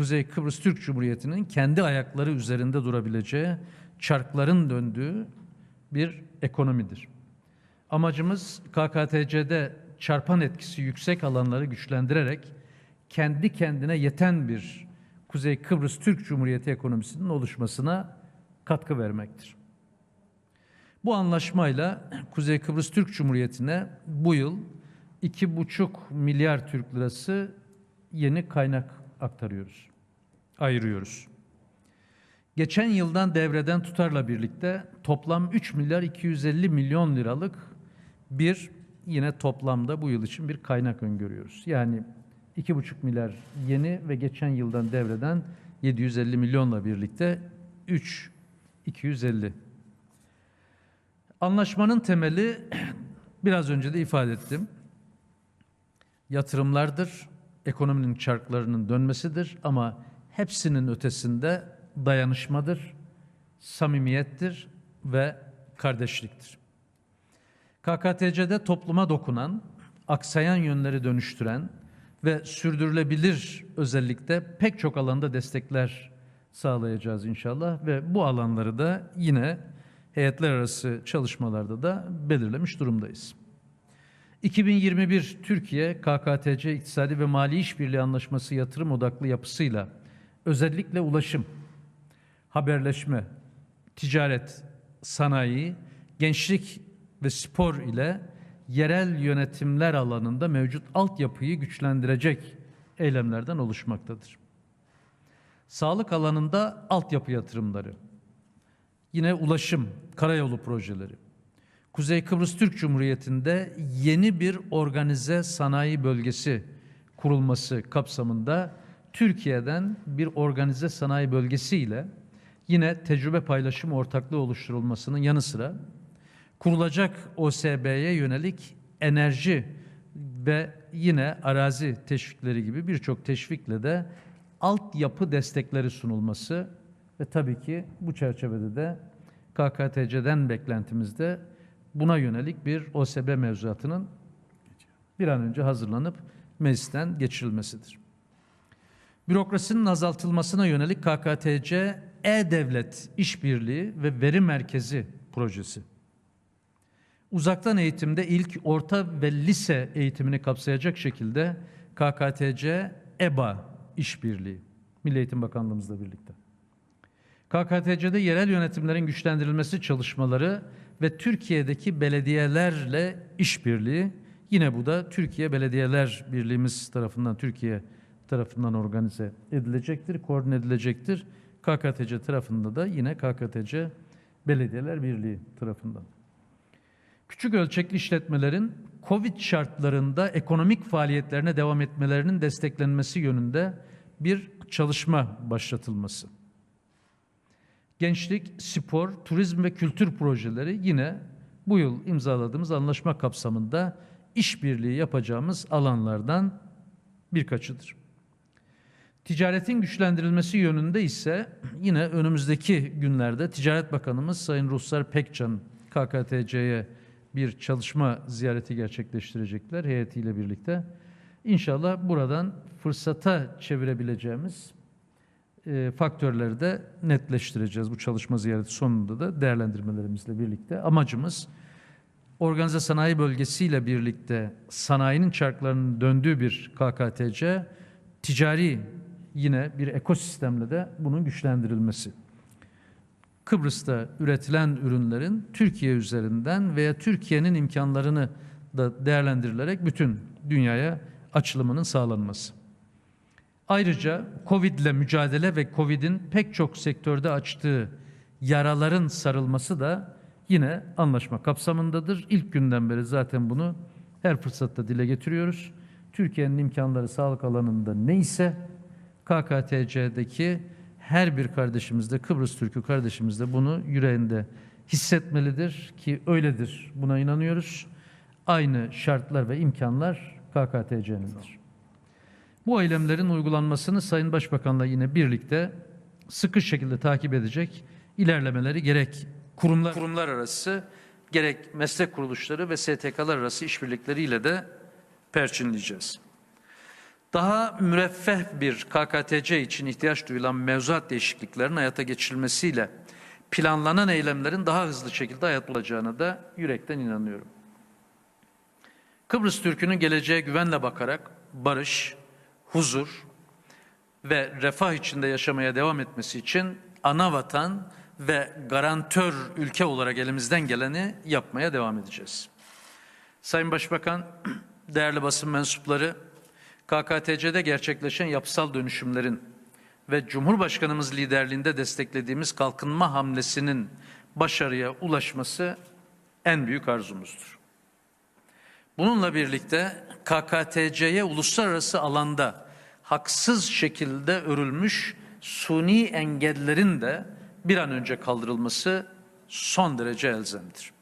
Kuzey Kıbrıs Türk Cumhuriyeti'nin kendi ayakları üzerinde durabileceği, çarkların döndüğü bir ekonomidir. Amacımız KKTC'de çarpan etkisi yüksek alanları güçlendirerek kendi kendine yeten bir Kuzey Kıbrıs Türk Cumhuriyeti ekonomisinin oluşmasına katkı vermektir. Bu anlaşmayla Kuzey Kıbrıs Türk Cumhuriyeti'ne bu yıl 2,5 milyar Türk lirası yeni kaynak aktarıyoruz, ayırıyoruz. Geçen yıldan devreden tutarla birlikte toplam 3 milyar 250 milyon liralık bir yine toplamda bu yıl için bir kaynak öngörüyoruz. Yani 2,5 milyar yeni ve geçen yıldan devreden 750 milyonla birlikte 3 250. Anlaşmanın temeli biraz önce de ifade ettim. Yatırımlardır, ekonominin çarklarının dönmesidir ama hepsinin ötesinde dayanışmadır, samimiyettir ve kardeşliktir. KKTC'de topluma dokunan, aksayan yönleri dönüştüren ve sürdürülebilir özellikle pek çok alanda destekler sağlayacağız inşallah ve bu alanları da yine heyetler arası çalışmalarda da belirlemiş durumdayız. 2021 Türkiye KKTC İktisadi ve Mali İşbirliği Anlaşması yatırım odaklı yapısıyla özellikle ulaşım, haberleşme, ticaret, sanayi, gençlik ve spor ile yerel yönetimler alanında mevcut altyapıyı güçlendirecek eylemlerden oluşmaktadır. Sağlık alanında altyapı yatırımları, yine ulaşım, karayolu projeleri, Kuzey Kıbrıs Türk Cumhuriyeti'nde yeni bir organize sanayi bölgesi kurulması kapsamında Türkiye'den bir organize sanayi bölgesiyle yine tecrübe paylaşım ortaklığı oluşturulmasının yanı sıra kurulacak OSB'ye yönelik enerji ve yine arazi teşvikleri gibi birçok teşvikle de altyapı destekleri sunulması ve tabii ki bu çerçevede de KKTC'den beklentimizde buna yönelik bir OSB mevzuatının bir an önce hazırlanıp meclisten geçirilmesidir. Bürokrasinin azaltılmasına yönelik KKTC E-Devlet İşbirliği ve Veri Merkezi projesi. Uzaktan eğitimde ilk orta ve lise eğitimini kapsayacak şekilde KKTC EBA işbirliği Milli Eğitim Bakanlığımızla birlikte. KKTC'de yerel yönetimlerin güçlendirilmesi çalışmaları ve Türkiye'deki belediyelerle işbirliği yine bu da Türkiye Belediyeler Birliğimiz tarafından Türkiye tarafından organize edilecektir, koordine edilecektir. KKTC tarafında da yine KKTC Belediyeler Birliği tarafından. Küçük ölçekli işletmelerin Covid şartlarında ekonomik faaliyetlerine devam etmelerinin desteklenmesi yönünde bir çalışma başlatılması. Gençlik, spor, turizm ve kültür projeleri yine bu yıl imzaladığımız anlaşma kapsamında işbirliği yapacağımız alanlardan birkaçıdır. Ticaretin güçlendirilmesi yönünde ise yine önümüzdeki günlerde Ticaret Bakanımız Sayın Ruhsar Pekcan KKTC'ye bir çalışma ziyareti gerçekleştirecekler heyetiyle birlikte. İnşallah buradan fırsata çevirebileceğimiz e, faktörleri de netleştireceğiz bu çalışma ziyareti sonunda da değerlendirmelerimizle birlikte. Amacımız organize sanayi bölgesiyle birlikte sanayinin çarklarının döndüğü bir KKTC, ticari yine bir ekosistemle de bunun güçlendirilmesi. Kıbrıs'ta üretilen ürünlerin Türkiye üzerinden veya Türkiye'nin imkanlarını da değerlendirilerek bütün dünyaya açılımının sağlanması. Ayrıca Covid ile mücadele ve Covid'in pek çok sektörde açtığı yaraların sarılması da yine anlaşma kapsamındadır. İlk günden beri zaten bunu her fırsatta dile getiriyoruz. Türkiye'nin imkanları sağlık alanında neyse KKTC'deki her bir kardeşimiz de Kıbrıs Türk'ü kardeşimiz de bunu yüreğinde hissetmelidir ki öyledir. Buna inanıyoruz. Aynı şartlar ve imkanlar KKTC'nindir. Bu eylemlerin uygulanmasını Sayın Başbakan'la yine birlikte sıkı şekilde takip edecek ilerlemeleri gerek kurumlar, kurumlar arası gerek meslek kuruluşları ve STK'lar arası işbirlikleriyle de perçinleyeceğiz. Daha müreffeh bir KKTC için ihtiyaç duyulan mevzuat değişikliklerinin hayata geçirilmesiyle planlanan eylemlerin daha hızlı şekilde hayat olacağına da yürekten inanıyorum. Kıbrıs Türk'ünün geleceğe güvenle bakarak barış, huzur ve refah içinde yaşamaya devam etmesi için ana vatan ve garantör ülke olarak elimizden geleni yapmaya devam edeceğiz. Sayın Başbakan, değerli basın mensupları, KKTC'de gerçekleşen yapısal dönüşümlerin ve Cumhurbaşkanımız liderliğinde desteklediğimiz kalkınma hamlesinin başarıya ulaşması en büyük arzumuzdur. Bununla birlikte KKTC'ye uluslararası alanda haksız şekilde örülmüş suni engellerin de bir an önce kaldırılması son derece elzemdir.